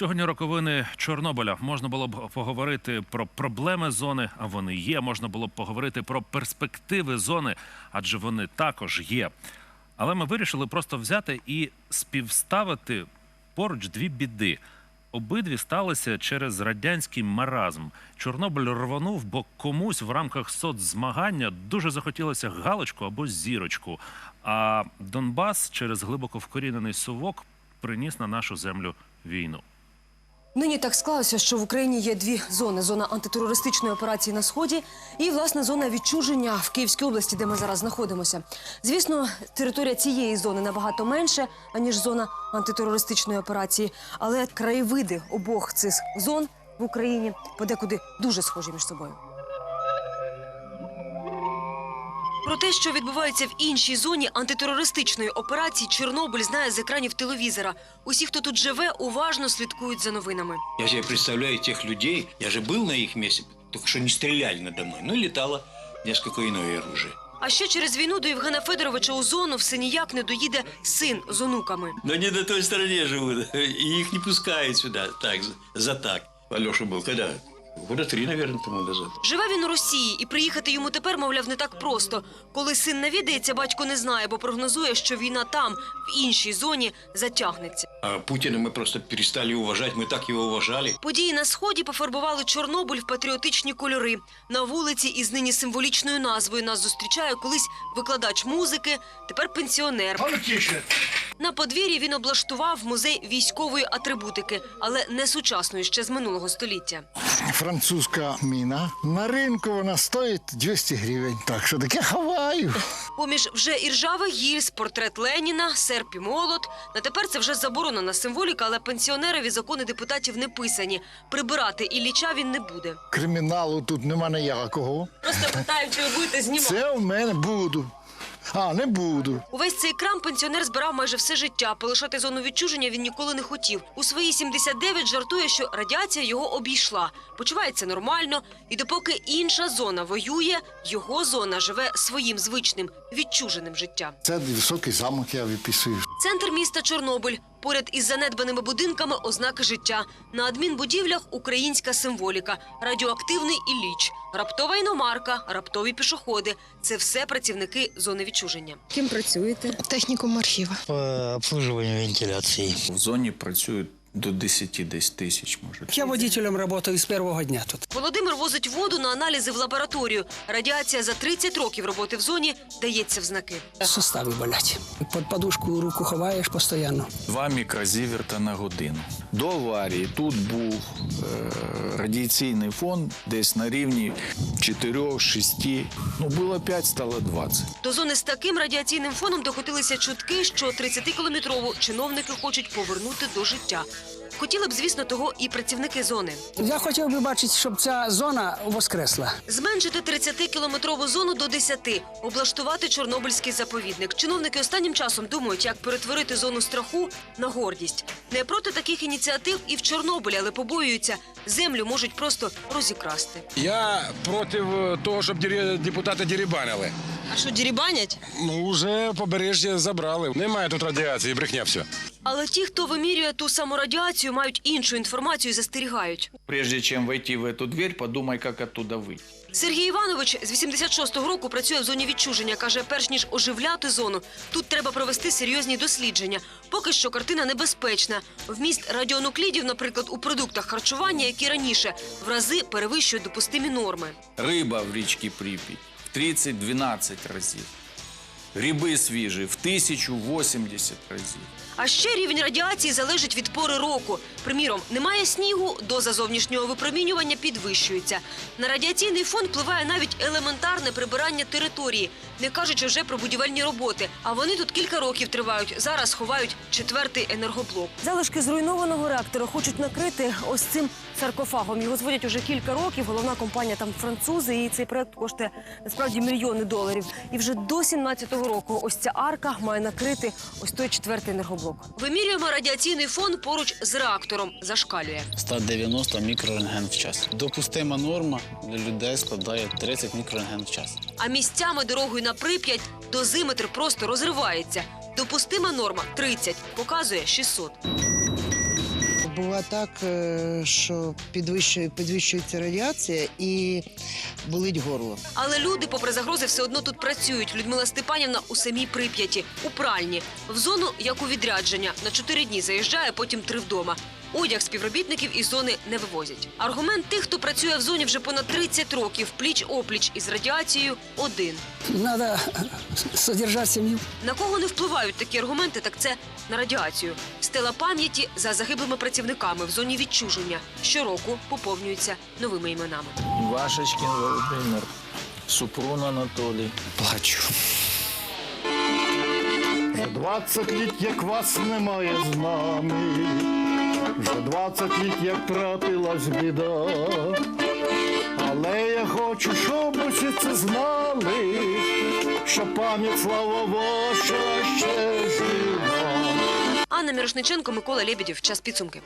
Сьогодні роковини Чорнобиля можна було б поговорити про проблеми зони, а вони є. Можна було б поговорити про перспективи зони, адже вони також є. Але ми вирішили просто взяти і співставити поруч дві біди. Обидві сталися через радянський маразм. Чорнобиль рванув, бо комусь в рамках соцзмагання дуже захотілося галочку або зірочку. А Донбас через глибоко вкорінений совок приніс на нашу землю війну. Нині так склалося, що в Україні є дві зони: зона антитерористичної операції на сході і власне зона відчуження в Київській області, де ми зараз знаходимося. Звісно, територія цієї зони набагато менше аніж зона антитерористичної операції, але краєвиди обох цих зон в Україні подекуди дуже схожі між собою. Про те, що відбувається в іншій зоні антитерористичної операції, Чорнобиль знає з екранів телевізора. Усі, хто тут живе, уважно слідкують за новинами. Я себе представляю тех людей, я же был на их месте, только что не стреляли надо мной, но летало несколько иное оружие. А ще через війну до Євгена Федоровича у зону все ніяк не доїде син з онуками. Но они на той стороне живут, и их не пускают сюда так, за- так. Алеша был когда? Года три, наверное, тому назад. Живе він у Росії, і приїхати йому тепер, мовляв, не так просто. Коли син навідається, батько не знає, бо прогнозує, що війна там, в іншій зоні, затягнеться. А Путина мы просто перестали уважать, мы так его уважали. Події на сході пофарбували Чорнобиль в патріотичні кольори. На вулиці із нині символічною назвою нас зустрічає колись викладач музики, тепер пенсіонер. На подвір'ї він облаштував музей військової атрибутики, але не сучасної ще з минулого століття. Французька міна. На ринку вона стоїть 200 гривень. Так що таке хаваю. Поміж вже іржавих гільз, портрет Леніна, серп і молот. На тепер це вже заборонена символіка, але пенсіонерові закони депутатів не писані. Прибирати Ілліча він не буде. Криміналу тут нема ніякого. Просто питаю, чи ви будете знімати. Це в мене буду. А, не буду. Увесь цей крам пенсіонер збирав майже все життя. Полишати зону відчуження він ніколи не хотів. У свої 79 жартує, що радіація його обійшла. Почувається нормально, і допоки інша зона воює, його зона живе своїм звичним відчуженим життям. Це високий замок, я виписую. Центр міста Чорнобиль. Поряд із занедбаними будинками ознаки життя. На адмінбудівлях українська символіка, радіоактивний Ілліч, раптова іномарка, раптові пішоходи. Це все працівники зони відчуження. Ким працюєте? Технікум архіва. по обслуживанию вентиляції В зоні працюють до 10 десь тисяч, може. Я водителем працюю з першого дня тут. Володимир возить воду на аналізи в лабораторію. Радіація за 30 років роботи в зоні дається в знаки. Сустави болять. Под подушку руку ховаєш постійно. Два мікрозіверта на годину. До аварії тут був е, радіаційний фон десь на рівні 4-6. Ну, було 5, стало 20. До зони з таким радіаційним фоном докотилися чутки, що 30-кілометрову чиновники хочуть повернути до життя. Хотіли б, звісно, того і працівники зони. Я хотів би бачити, щоб ця зона воскресла. Зменшити 30-кілометрову зону до 10, облаштувати Чорнобильський заповідник. Чиновники останнім часом думають, як перетворити зону страху на гордість. Не проти таких ініціатив і в Чорнобилі, але побоюються, землю можуть просто розікрасти. Я проти е, того, щоб депутати дірібанили. А що дірібанять? Ну, вже побережжя забрали. Немає тут радіації, брехня все. Але ті, хто вимірює ту саму радіацію, мають іншу інформацію і застерігають. Прежде чем войти в эту дверь, подумай, как оттуда выйти. Сергій Іванович з 86-го року працює в зоні відчуження. Каже, перш ніж оживляти зону, тут треба провести серйозні дослідження. Поки що картина небезпечна. Вміст радіонуклідів, наприклад, у продуктах харчування, які раніше в рази перевищують допустимі норми. Риба в річці Прип'ять в 30-12 разів. Гриби свіжі в 1080 разів. А ще рівень радіації залежить від пори року. Приміром, немає снігу, доза зовнішнього випромінювання підвищується. На радіаційний фон впливає навіть елементарне прибирання території, не кажучи вже про будівельні роботи. А вони тут кілька років тривають. Зараз ховають четвертий енергоблок. Залишки зруйнованого реактора хочуть накрити ось цим саркофагом. Його зводять уже кілька років. Головна компанія там французи, і цей проект коштує насправді мільйони доларів. І вже до 17-го року ось ця арка має накрити ось той четвертий енергоблок. Вимірюємо радіаційний фон поруч з реактором. Зашкалює. 190 мікрорентген в час. Допустима норма для людей складає 30 мікрорентген в час. А місцями дорогою на Прип'ять дозиметр просто розривається. Допустима норма 30, показує 600. Буває так, що підвищує, підвищується радіація і болить горло. Але люди, попри загрози, все одно тут працюють. Людмила Степанівна у самій Прип'яті, у пральні. В зону, як у відрядження, на чотири дні заїжджає, потім три вдома. Одяг співробітників із зони не вивозять. Аргумент тих, хто працює в зоні вже понад 30 років, пліч-опліч із радіацією – один. Надо содержать семью. На кого не впливають такі аргументи, так це на радіацію. Стела пам'яті за загиблими працівниками в зоні відчуження щороку поповнюється новими іменами. Вашечкин Володимир, Супрун Анатолій. Плачу. Вже 20 літ, як вас немає з нами. Вже 20 літ, як трапилась біда. Але я хочу, щоб усі це знали, що пам'ять слава ваша ще жива. Анна Мірошниченко, Микола Лебедєв. Час підсумки.